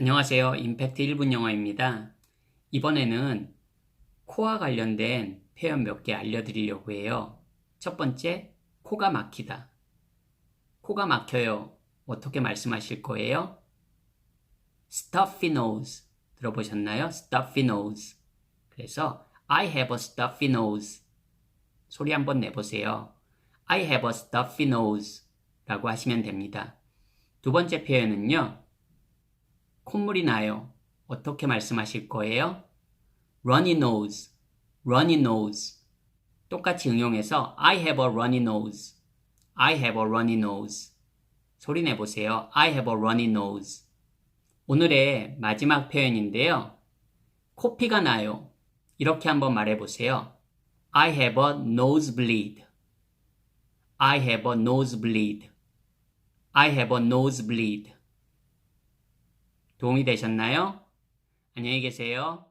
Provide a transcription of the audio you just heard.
안녕하세요. 임팩트 1분 영어입니다. 이번에는 코와 관련된 표현 몇 개 알려드리려고 해요. 첫 번째, 코가 막히다. 코가 막혀요. 어떻게 말씀하실 거예요? stuffy nose. 들어보셨나요? stuffy nose. 그래서 I have a stuffy nose. 소리 한번 내보세요. I have a stuffy nose. 라고 하시면 됩니다. 두 번째 표현은요. 콧물이 나요. 어떻게 말씀하실 거예요? runny nose, runny nose. 똑같이 응용해서 I have a runny nose, I have a runny nose. 소리 내보세요. I have a runny nose. 오늘의 마지막 표현인데요. 코피가 나요. 이렇게 한번 말해보세요. I have a nosebleed. I have a nosebleed. I have a nosebleed. 도움이 되셨나요? 안녕히 계세요.